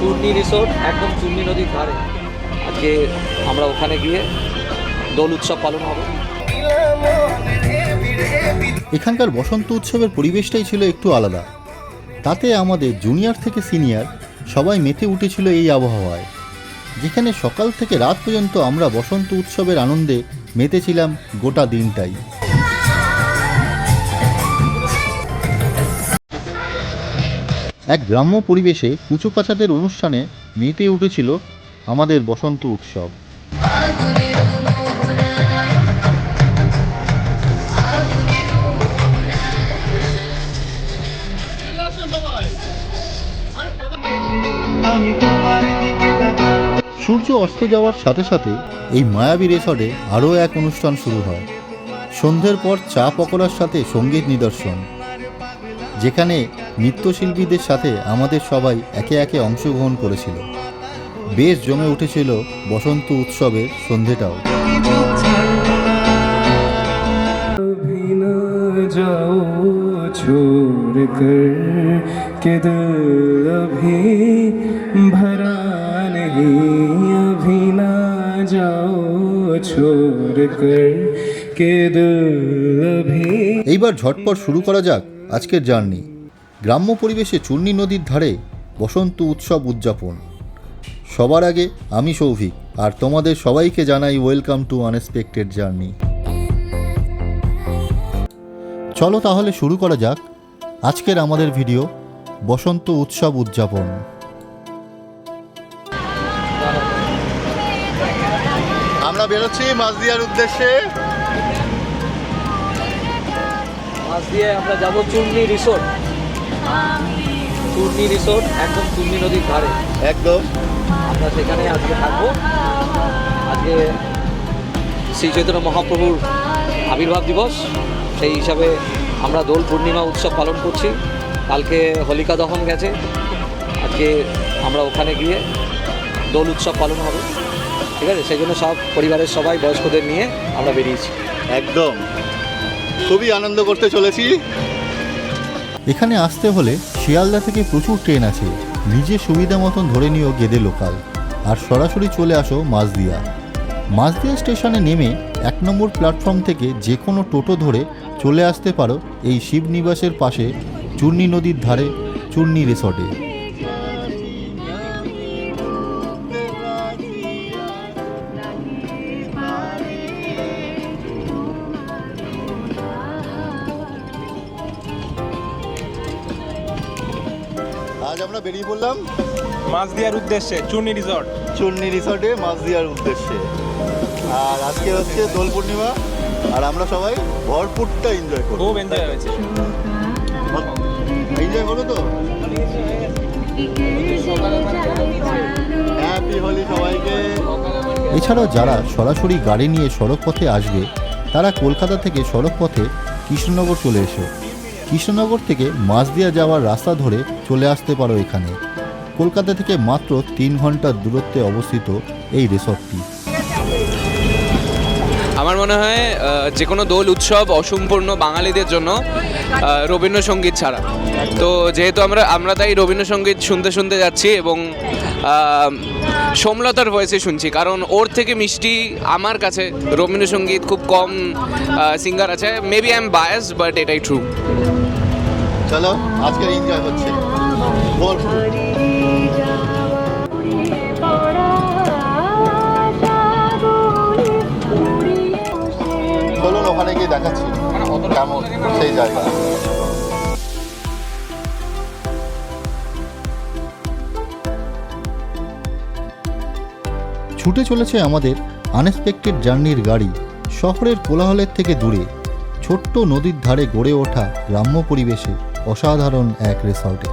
Churni resort, একদম চূর্ণি নদীর ধারে। আজকে আমরা ওখানে গিয়ে দোল উৎসব পালন হবে। এখানকার বসন্ত উৎসবের পরিবেশটাই ছিল একটু আলাদা। তাতে আমাদের জুনিয়র থেকে সিনিয়র সবাই মেতে উঠেছিল এই আবহাওয়ায়। যেখানে সকাল থেকে রাত পর্যন্ত আমরা বসন্ত উৎসবের আনন্দে মেতেছিলাম গোটা দিনটাই। এক গ্রাম্য পরিবেশে কুচো কাচাদের অনুষ্ঠানে মেতে উঠেছিল আমাদের বসন্ত উৎসব। সূর্য অস্ত যাওয়ার সাথে সাথে এই মায়াবী রেসর্টে আরও এক অনুষ্ঠান শুরু হয়। সন্ধ্যের পর চা পকোড়ার সাথে সংগীত নিদর্শন, যেখানে নৃত্যশিল্পীদের সাথে আমাদের সবাই একে একে অংশগ্রহণ করেছিল বেশ জমে উঠেছিল বসন্ত উৎসবের সন্ধেটাও भी न जाओ छोड़ कर के दिल अभी भरा नहीं अभी ना जाओ छोड़ कर के दिल अभी এইবার ঝটপট শুরু করা যাক আজকের জার্নি গ্রাম্য পরিবেশে চূর্ণী নদীর ধারে বসন্ত উৎসব উদযাপন। সবার আগে আমি সৌভিক, আর তোমাদের সবাইকে জানাই ওয়েলকাম টু আনএক্সপেক্টেড জার্নি। চলো তাহলে শুরু করা যাক আজকের আমাদের ভিডিও বসন্ত উৎসব উদযাপন। আমরা বেরোচ্ছি মাঝদিয়ার উদ্দেশ্যে। মাছ দিয়ে আমরা যাব চূর্ণি রিসোর্ট। চূর্ণি রিসোর্ট একদম চূর্ণি নদীর ধারে। একদম। আমরা সেখানে আজকে থাকব। আজকে শ্রী চৈতন্য মহাপ্রভুর আবির্ভাব দিবস। সেই হিসাবে আমরা দোল পূর্ণিমা উৎসব পালন করছি। কালকে হোলিকা দহন গেছে। আজকে আমরা ওখানে গিয়ে দোল উৎসব পালন হবে। ঠিক আছে? সেই জন্য সব পরিবারের সবাই বয়স্কদের নিয়ে আমরা বেরিয়েছি। একদম। খুবই আনন্দ করতে চলেছি। এখানে আসতে হলে শিয়ালদা থেকে প্রচুর ট্রেন আছে। নিজে সুবিধা মতন ধরে নিও গেদে লোকাল। আর সরাসরি চলে আসো মাঝদিয়া মাঝদিয়া স্টেশনে নেমে এক নম্বর প্ল্যাটফর্ম থেকে যে কোনো টোটো ধরে চলে আসতে পারো এই শিবনিবাসের পাশে চূর্ণী নদীর ধারে চূর্ণী রিসর্টে। মাছ দেওয়ার উদ্দেশ্যে চুনি রিসর্ট। চূর্ণী রিসর্টে মাছ দেওয়ার উদ্দেশ্যে। আর আজকে হচ্ছে দোল পূর্ণিমা আর আমরা সবাই ভরপুরটা এনজয় করব। খুব এনজয় হয়েছে। এনজয় করো তো? হ্যাপি হোলি সবাইকে। এছাড়াও যারা সরাসরি গাড়ি নিয়ে সড়ক পথে আসবে তারা কলকাতা থেকে সড়ক পথে কৃষ্ণনগর চলে এসো। কৃষ্ণনগর থেকে মাঝদিয়া যাওয়ার রাস্তা ধরে চলে আসতে পারো এখানে। কলকাতা থেকে মাত্র তিন ঘণ্টার দূরত্বে অবস্থিত এই রিসর্টটি। আমার মনে হয় যে কোনো দোল উৎসব অসম্পূর্ণ বাঙালিদের জন্য রবীন্দ্রসঙ্গীত ছাড়া। তো যেহেতু আমরা আমরা তাই রবীন্দ্রসঙ্গীত শুনতে শুনতে যাচ্ছি এবং সোমলতার ভয়েসে শুনছি কারণ ওর থেকে মিষ্টি আমার কাছে রবীন্দ্রসঙ্গীত খুব কম সিঙ্গার আছে। Maybe I am bias but এটাই ট্রু চলো আজকের এনজয় হচ্ছে। গিয়ে দেখাচ্ছি। কেমন? সেই জায়গা। ছুটে চলেছে আমাদের আনএক্সপেক্টেড জার্নির গাড়ি। শহরের কোলাহলের থেকে দূরে, ছোট্ট নদীর ধারে গড়ে ওঠা গ্রাম্য পরিবেশে অসাধারণ এক রিসর্টে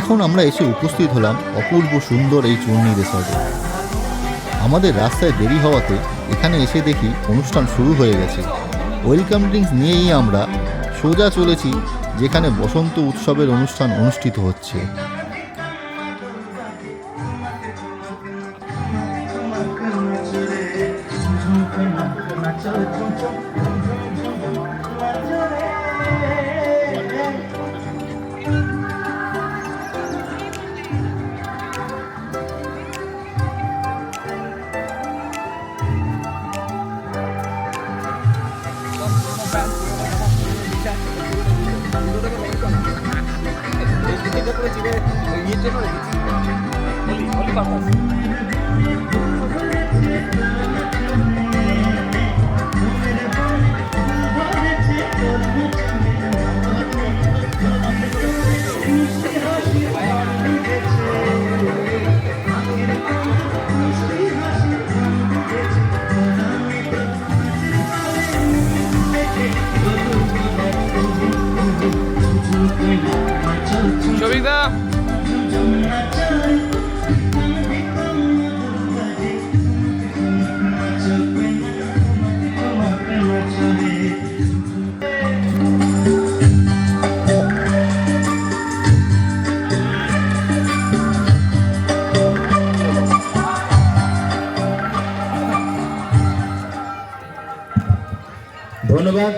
এখন আমরা এসে উপস্থিত হলাম অপূর্ব সুন্দর এই চূর্ণি রিসর্টে। আমাদের রাস্তায় দেরি হওয়াতে এখানে এসে দেখি অনুষ্ঠান শুরু হয়ে গেছে। ওয়েলকাম ড্রিঙ্কস নিয়েই আমরা সোজা চলেছি, যেখানে বসন্ত উৎসবের অনুষ্ঠান অনুষ্ঠিত হচ্ছে। ধন্যবাদ।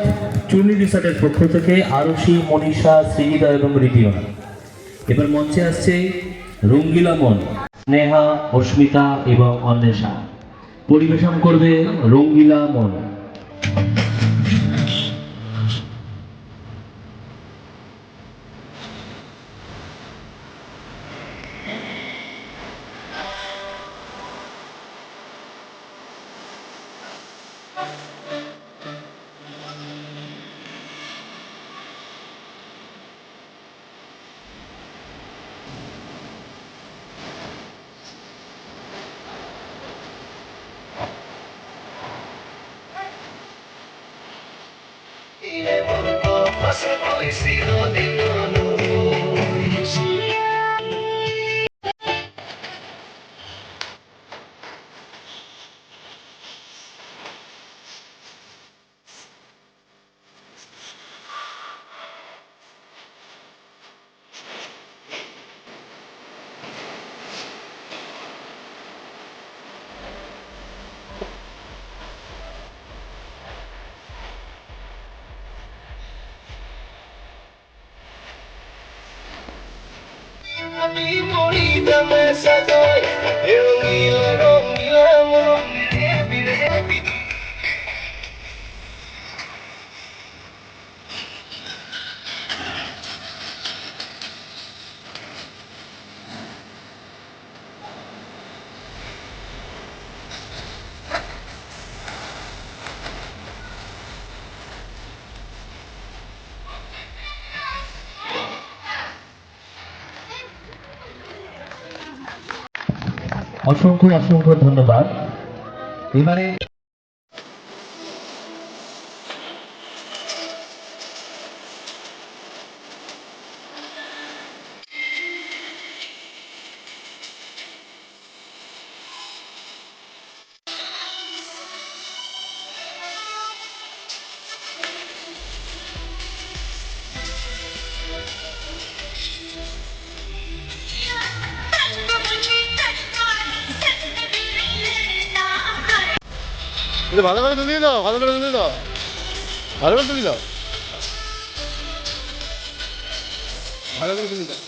চূর্ণি রিসর্টের পক্ষ থেকে আরশি, মনীষা শ্রীদা এবং রিদিয়ন এবার মঞ্চে আসছে রঙ্গিলা মন স্নেহা অস্মিতা এবং অন্বেষা। পরিবেশন করবে রঙ্গিলা মন। Passe por el cielo de também se dói, eu me lembro. অসংখ্য অসংখ্য ধন্যবাদ। এবারে ভালো করে তুলিয়ে দাও, ভালো করে তুলিয়ে দাও। ভালো করে তুলিয়ে দাও। ভালো করে দাও।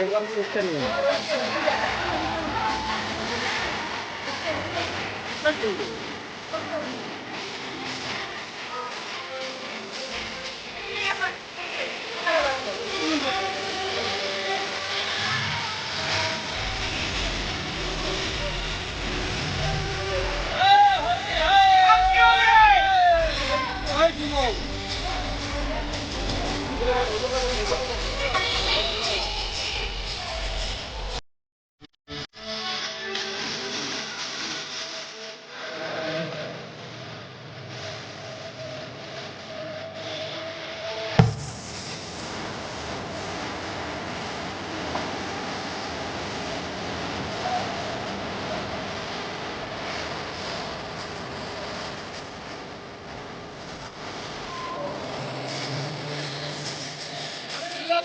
এরকম সিস্টেম নেই Thank.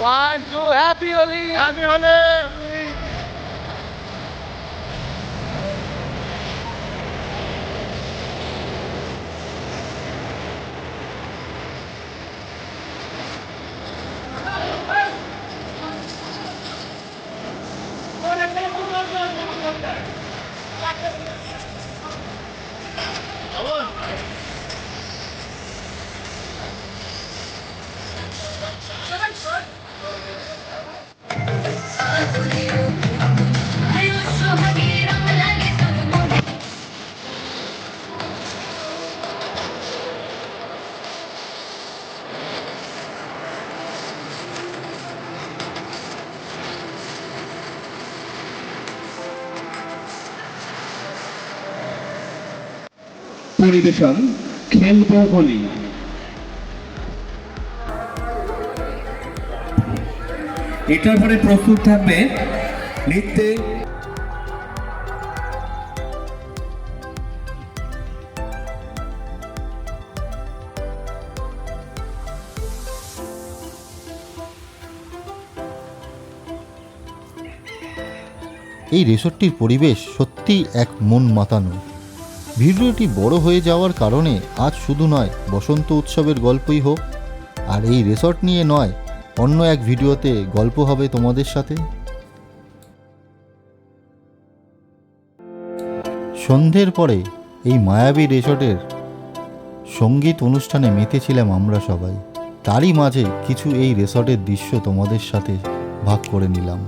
One, two, happy Holi! Happy Holi! পরিবেশন খেলব হোলি এটার পরে প্রস্তুত থাকবে নৃত্যে। এই রেসর্টটির পরিবেশ সত্যিই এক মন মাতানো ভিডিওটি বড় হয়ে যাওয়ার কারণে আজ শুধু নয়, বসন্ত উৎসবের গল্পই হোক। আর এই রেসর্ট নিয়ে নয়, অন্য এক ভিডিওতে গল্প হবে তোমাদের সাথে। সন্ধ্যের পরে এই মায়াবী রেসর্টের সংগীত অনুষ্ঠানে মেতেছিলাম আমরা সবাই। তারই মাঝে কিছু এই রেসর্টের দৃশ্য তোমাদের সাথে ভাগ করে নিলাম।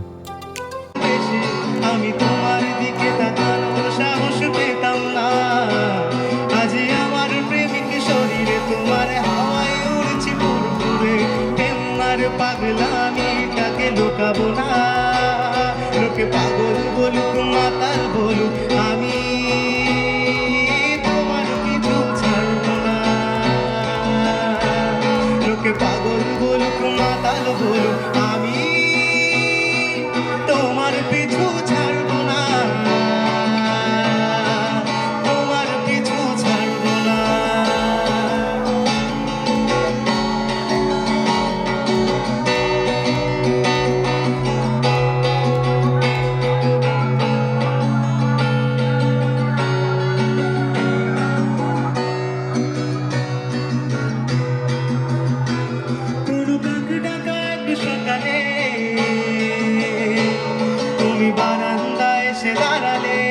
পাগল বলুক মাতাল বলুক আমি তোমার পিছু ಹಾರಲೇ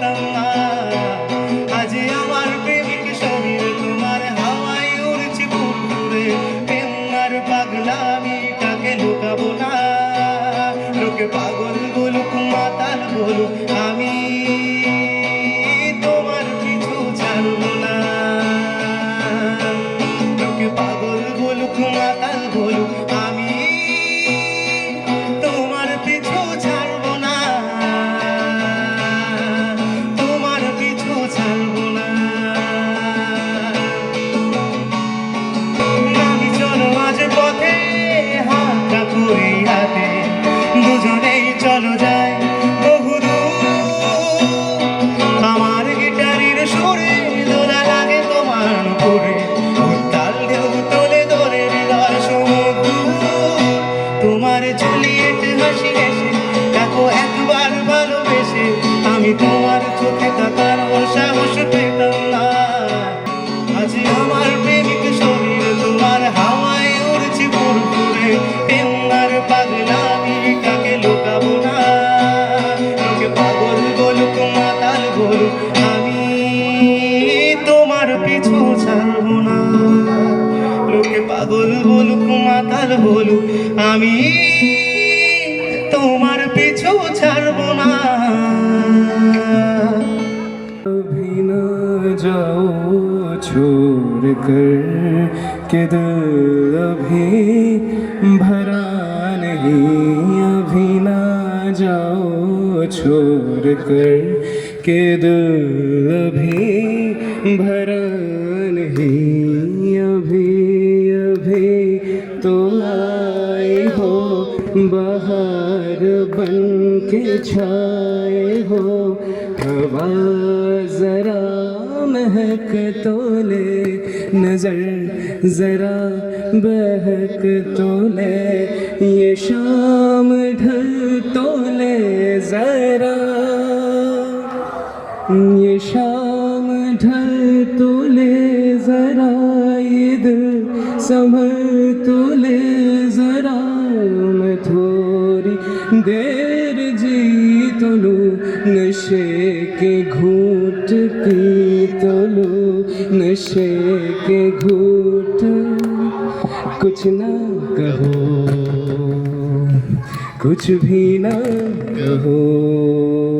tan মাতাল বলুক আমি তোমার পিছু ছাড়বো না भी न जाओ छोड़ कर के दिल अभी भरा नहीं अभी ना जाओ छोड़ कर के दिल अभी भरा بن کے چھائے ہو، ہوا ذرا مہک تو لے، نظر ذرا بہک تو لے، یہ شام ڈھل تو لے ذرا۔ یہ شام ڈھل تو لے ذرا، یہ دل تو لے ذرا۔ میں تھوڑی دے نشے کے گھوٹ پی تو لو، نشے کے گھوٹ کچھ نہ کہو، کچھ بھی نہ کہو۔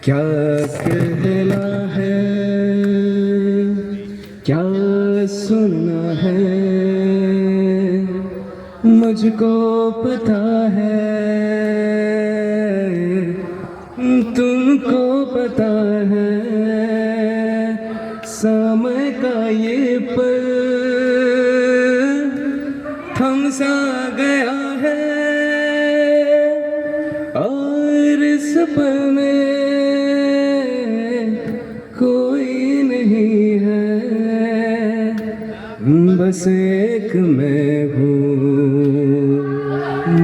کیا کہنا ہے؟ کیا سننا ہے؟ مجھ کو پتا ہے۔ آسام کا یہ پر تھم سا گیا ہے۔ اور اس پر میں کوئی نہیں ہے۔ بس ایک میں ہوں،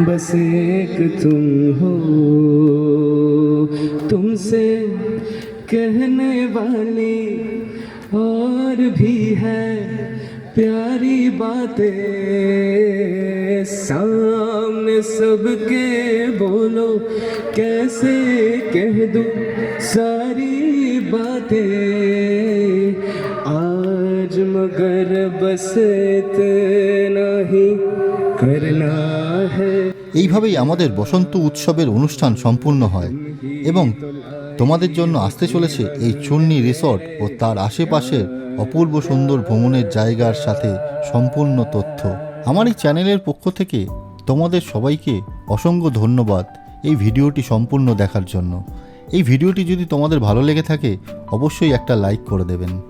بس ایک تم प्यारी बातें सामने सबके बोलो कैसे कह दूँ सारी बातें आज मगर बस इतना ही करना है এইভাবেই আমাদের বসন্ত উৎসবের অনুষ্ঠান সম্পূর্ণ হয় এবং তোমাদের জন্য আসতে চলেছে এই চুন্নি রিসর্ট ও তার আশেপাশের অপূর্ব সুন্দর ভ্রমণের জায়গার সাথে সম্পূর্ণ তথ্য। আমার এই চ্যানেলের পক্ষ থেকে তোমাদের সবাইকে অসংখ্য ধন্যবাদ এই ভিডিওটি সম্পূর্ণ দেখার জন্য। এই ভিডিওটি যদি তোমাদের ভালো লেগে থাকে, অবশ্যই একটা লাইক করে দেবেন।